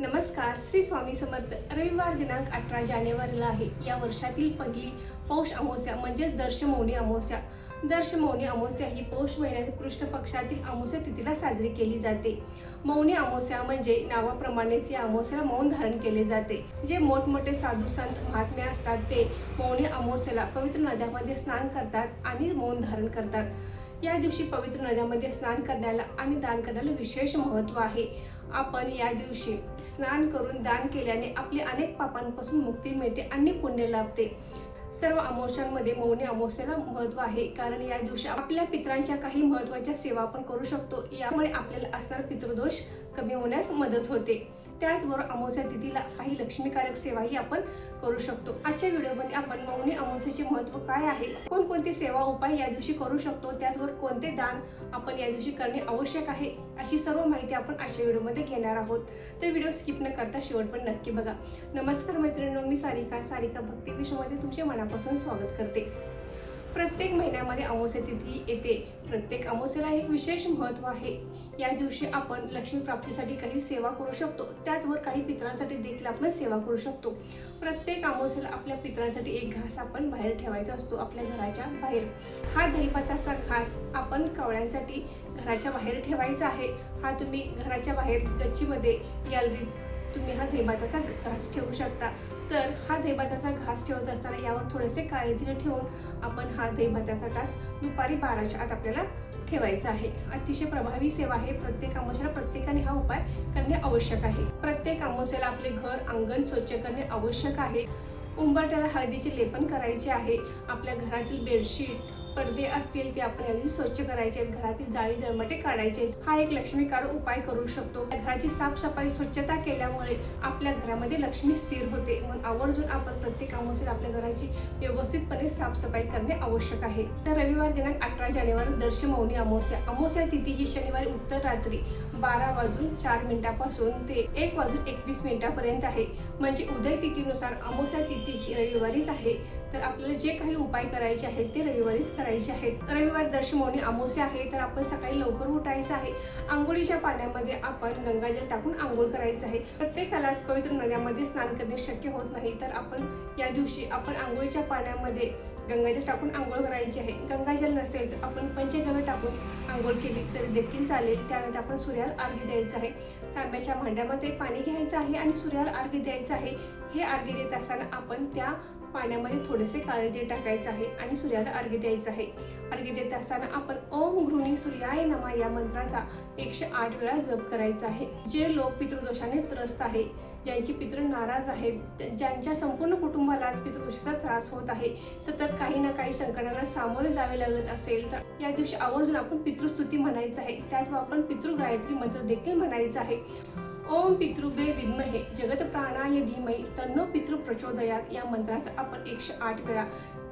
नमस्कार श्री स्वामी समर्थ. रविवार दिनांक अठरा जानेवारीला आहे. या वर्षातील पहिली पौष अमावस्या म्हणजे दर्शमौनी अमावस्या. दर्शमौनी अमावस्या ही पौष महिन्यात कृष्ण पक्षातील अमावस्या तिथीला साजरी केली जाते. मौनी अमावस्या म्हणजे नावाप्रमाणेच या अमावस्याला मौन धारण केले जाते. जे मोठमोठे साधू संत महात्मे असतात ते मौनी अमावस्याला पवित्र नद्यामध्ये स्नान करतात आणि मौन धारण करतात. या दिवशी पवित्र नद्यामध्ये स्नान करण्याला आणि दान करण्याला विशेष महत्त्व आहे. आपण या दिवशी स्नान करून दान केल्याने आपली अनेक पापांपासून मुक्ती मिळते आणि पुण्य लाभते. सर्व अमावस्यांमध्ये मौनी अमावस्याला महत्त्व आहे. कारण या दिवशी आपल्या पितरांच्या काही महत्त्वाच्या सेवा आपण करू शकतो. यामुळे आपल्याला असणारा पितृदोष कमी होण्यास मदत होते. त्याचबरोबर अमावस्या तिथीला काही लक्ष्मीकारक सेवाही आपण करू शकतो. आजच्या व्हिडिओमध्ये आपण मौनी अमावस्याचे महत्त्व काय आहे? कोणकोणते सेवा उपाय या दिवशी करू शकतो? त्याचबरोबर कोणते दान आपण या दिवशी करणे आवश्यक आहे? अशी सर्व माहिती आपण अशा व्हिडिओमध्ये घेणार आहोत. तर व्हिडिओ स्किप न करता शेवट पण नक्की बघा. नमस्कार मैत्रिणींनो मी सारिका. सारिका भक्ती विश्वमध्ये तुमचे मनापासून स्वागत करते. प्रत्येक महिन्यामध्ये अमावस्या तिथी येते. प्रत्येक अमावस्याला एक विशेष महत्त्व आहे. या दिवशी आपण लक्ष्मी प्राप्तीसाठी काही सेवा करू शकतो. त्याचवर काही पितरांसाठी देखील आपण सेवा करू शकतो. प्रत्येक अमावस्याला आपल्या पित्रांसाठी एक घास आपण बाहेर ठेवायचा असतो आपल्या घराच्या बाहेर. हा दहीभाताचा घास आपण कवळ्यांसाठी घराच्या बाहेर ठेवायचा आहे. हा तुम्ही घराच्या बाहेर गच्चीमध्ये गॅलरीत तुम्ही हा दहीभाताचा घास ठेवू शकता. तर हा दहीभाताचा घास ठेवत असताना यावर थोडेसे काळे ठेवून आपण हा दहीभाताचा घास दुपारी बाराच्या आत आपल्याला ठेवायचा आहे. अतिशय प्रभावी सेवा आहे. प्रत्येक अमावस्याला प्रत्येकाने हा उपाय करणे आवश्यक आहे. प्रत्येक अमावस्याला आपले घर अंगण स्वच्छ करणे आवश्यक आहे. उंबरट्याला हळदीचे लेपन करायचे आहे. आपल्या घरातील बेडशीट पडदे असतील ते आपल्याला आधी स्वच्छ करायचे आहेत घरातील जाळी जळमटे काढायचे हा एक लक्ष्मीकार उपाय करू शकतो. घराची साफसफाई स्वच्छता केल्यामुळे आपल्या घरामध्ये लक्ष्मी स्थिर होते. म्हणून आवर्जून आपण प्रत्येक अमावस्येत आपल्या घराची व्यवस्थितपणे साफसफाई करणे आवश्यक आहे. तर रविवार दिनांक अठरा जानेवारी दर्शमौनी अमावस्या. अमावस्या तिथी ही शनिवारी उत्तर रात्री बारा वाजून चार मिनिटापासून ते एक वाजून एकवीस मिनिटापर्यंत आहे. म्हणजे उदय तिथीनुसार अमावस्या तिथी ही रविवारीच आहे. तर आपल्याला जे काही उपाय करायचे आहेत ते रविवारीच करायचे आहेत. रविवार दर्शमौनी अमावस्या आहे तर आपण सकाळी लवकर उठायचं आहे. आंघोळीच्या पाण्यामध्ये आपण गंगाजल टाकून आंघोळ करायचं आहे. प्रत्येकाला पवित्र नद्यामध्ये स्नान करणे शक्य होत नाही तर आपण या दिवशी आपण आंघोळीच्या पाण्यामध्ये गंगाजल टाकून आंघोळ करायची आहे. गंगाजल नसेल तर आपण पंचगव्य टाकून आंघोळ केली तरी देखील चालेल. त्यानंतर आपण सूर्याला अर्घ्य द्यायचं आहे. तांब्याच्या भांड्यामध्ये पाणी घ्यायचं आहे आणि सूर्याला अर्घ्य द्यायचं आहे. हे अर्घ्य देत असताना आपण त्या पाण्यामध्ये थोडेसे काळे तीळ टाकायचं आहे आणि सूर्याला अर्घ्य द्यायचं आहे. अर्घ्य देत असताना आपण ओम घृणी सूर्याय नमा या मंत्राचा एकशे आठ वेळा जप करायचा आहे. जे लोक पितृदोषाने त्रस्त आहे ज्यांची पितृ नाराज आहेत ज्यांच्या संपूर्ण कुटुंबाला आज पितृदोषाचा त्रास होत आहे सतत काही ना काही संकटांना सामोरे जावे लागत असेल तर या दिवशी आवर्जून आपण पितृस्तुती म्हणायचं आहे. त्याचबरोबर आपण पितृ गायत्री मंत्र देखील म्हणायचं आहे. ओम पितृभे विद्महे. जगत प्राणाय धीमहि. तन्नो पितृ प्रचोदयात. या मंत्राचा आपण एकशे आठ वेळा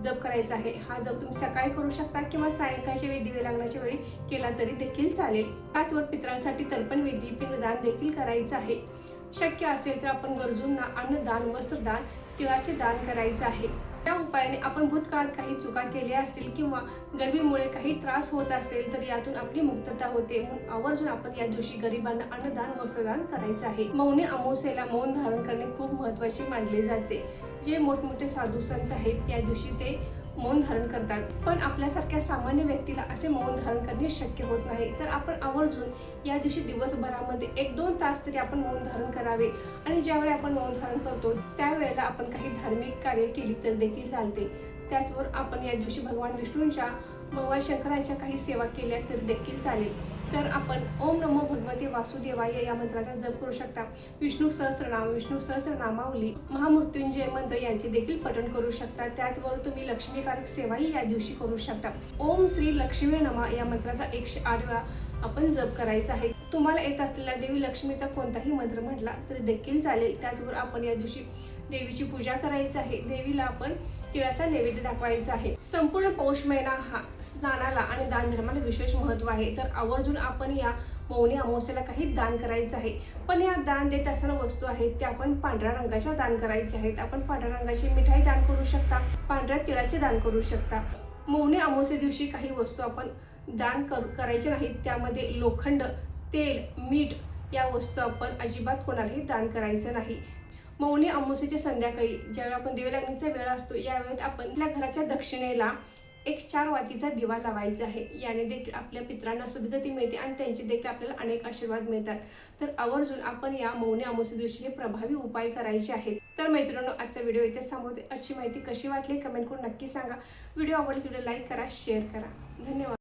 जप करायचा आहे. हा जप तुम्ही सकाळी करू शकता किंवा सायंकाळच्या वेळी दिवे लागण्याच्या वेळी केला तरी देखील चालेल. त्याचवर पितरांसाठी तर्पण विधी पिंडदान देखील करायचं आहे. शक्य असेल तर आपण गरजूंना अन्नदान वस्त्रदान तिळाचे दान करायचं आहे. त्या उपायाने आपण भूतकाळात काही चुका केल्या असतील किंवा गरिबीमुळे काही त्रास होत असेल तर यातून आपली मुक्तता होते. म्हणून आवर्जून आपण या दिवशी गरिबांना अन्नदान वस्त्रदान करायचं आहे. मौनी अमावस्येला मौन धारण करणे खूप महत्त्वाचे मानले जाते. जे मोठमोठे साधू संत आहेत या दिवशी ते मौन धारण करतात. पण आपल्यासारख्या सामान्य व्यक्तीला असे मौन धारण करणे शक्य होत नाही. तर आपण आवर्जून या दिवशी दिवसभरामध्ये एक दोन तास तरी आपण मौन धारण करावे. आणि ज्यावेळी आपण मौन धारण करतो त्यावेळेला आपण काही धार्मिक कार्य केली तर देखील चालते. त्याचवर आपण या दिवशी भगवान विष्णूंच्या भगवान शंकरांच्या काही सेवा केल्या तर देखील चालेल. तर आपण ओम नमो भगवते वासुदेवाय या मंत्राचा जप करू शकता. विष्णू सहस्त्रनाम विष्णू सहस्त्रनामावली महामृत्युंजय मंत्र यांचे देखील पठण करू शकता. त्याचबरोबर तुम्ही लक्ष्मीकारक सेवाही या दिवशी करू शकता. ओम श्री लक्ष्मी नमा या मंत्राचा एकशे आठ वेळा आपण जप करायचा आहे. तुम्हाला येत असलेल्या देवी लक्ष्मीचा कोणताही मंत्र म्हटला तरी देखील चालेल. त्याचबरोबर आपण या दिवशी देवीची पूजा करायची आहे. देवीला आपण तिळाचा नैवेद्य दाखवायचा आहे. संपूर्ण पौष महिना हा स्नानाला आणि दान धर्माला विशेष महत्त्व आहे. तर आवर्जून आपण या मौनी अमावस्याला काही दान करायचं आहे. पण या दान देत असताना वस्तू आहेत त्या आपण पांढऱ्या रंगाच्या दान करायच्या आहेत. आपण पांढऱ्या रंगाची मिठाई दान करू शकता पांढऱ्या तिळाचे दान करू शकता. मौनी अमावस्या दिवशी काही वस्तू आपण दान कर करायचे नाहीत. त्यामध्ये लोखंड तेल मीठ या वस्तू आपण अजिबात कोणालाही दान करायचं नाही. मौनी अमावस्येच्या संध्याकाळी ज्यावेळी आपण दिवेलागणीचा वेळ असतो यावेळेत आपण आपल्या घराच्या दक्षिणेला एक चार वातीचा दिवा लावायचा आहे. याने देखील आपल्या पित्रांना सद्गती मिळते आणि त्यांचे देखील आपल्याला अनेक आशीर्वाद मिळतात. तर आवर्जून आपण या मौनी अमावस्ये दिवशी हे प्रभावी उपाय करायचे आहेत. तर मैत्रिणींनो आजचा व्हिडिओ इथे सांगते अशी माहिती कशी वाटली कमेंट करून नक्की सांगा. व्हिडिओ आवडली व्हिडिओ लाईक करा शेअर करा. धन्यवाद.